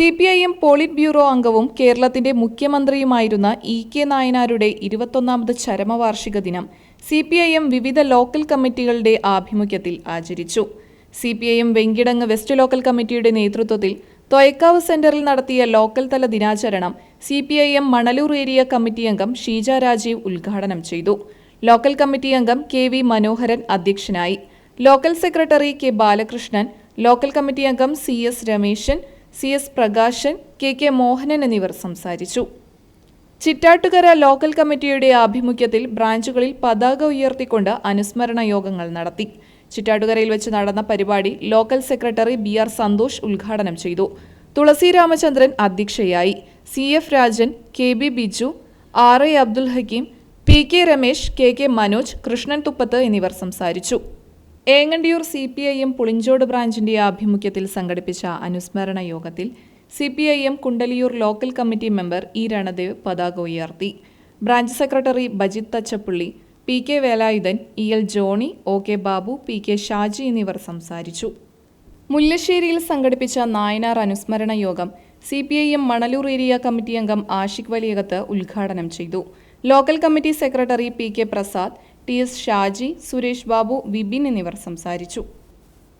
C P I M politburo അംഗവും കേരളത്തിന്റെ മുഖ്യമന്ത്രിയുമായിരുന്ന ഇ കെ നായനാരുടെ ഇരുപത്തൊന്നാമത് ചരമവാർഷിക ദിനം സി പി ഐ എം വിവിധ ലോക്കൽ കമ്മിറ്റികളുടെ ആഭിമുഖ്യത്തിൽ ആചരിച്ചു. C P I M Venkitangu west local കമ്മിറ്റിയുടെ നേതൃത്വത്തിൽ തൊയക്കാവ് സെന്ററിൽ നടത്തിയ ലോക്കൽ തല ദിനാചരണം C P I M Manalur area committee അംഗം ഷീജ രാജീവ് ഉദ്ഘാടനം ചെയ്തു. ലോക്കൽ കമ്മിറ്റി അംഗം കെ വി മനോഹരൻ അധ്യക്ഷനായി. Local secretary K Balakrishnan local committee അംഗം C S Rameshan C S Prakashan K K Mohanan എന്നിവർ സംസാരിച്ചു. ചിറ്റാട്ടുകര ലോക്കൽ കമ്മിറ്റിയുടെ ആഭിമുഖ്യത്തിൽ ബ്രാഞ്ചുകളിൽ പതാക ഉയർത്തിക്കൊണ്ട് അനുസ്മരണ യോഗങ്ങൾ നടത്തി. ചിറ്റാട്ടുകരയിൽ വെച്ച് നടന്ന പരിപാടി local secretary B R Santhosh ഉദ്ഘാടനം ചെയ്തു. തുളസി രാമചന്ദ്രൻ അധ്യക്ഷയായി. C F Rajan K B Biju R A Abdul Hakeem P K Ramesh K K Manoj Krishnan Thuppath എന്നിവർ സംസാരിച്ചു. Engandiyur C P I M Pulinchode ബ്രാഞ്ചിന്റെ ആഭിമുഖ്യത്തിൽ സംഘടിപ്പിച്ച അനുസ്മരണ യോഗത്തിൽ C P I M Kundaliyur local committee member E Ranadev പതാക ഉയർത്തി. Branch secretary Bajith Thachappully P K Velayudhan E L Johny O K Babu P K Shaji എന്നിവർ സംസാരിച്ചു. മുല്ലശ്ശേരിയിൽ സംഘടിപ്പിച്ച നായനാർ അനുസ്മരണ യോഗം C P I M Manalur area committee അംഗം ആഷിഖ് വലിയകത്ത് ഉദ്ഘാടനം ചെയ്തു. Local committee secretary P K Prasad T S Shaji Suresh Babu Vipin എന്നിവർ സംസാരിച്ചു.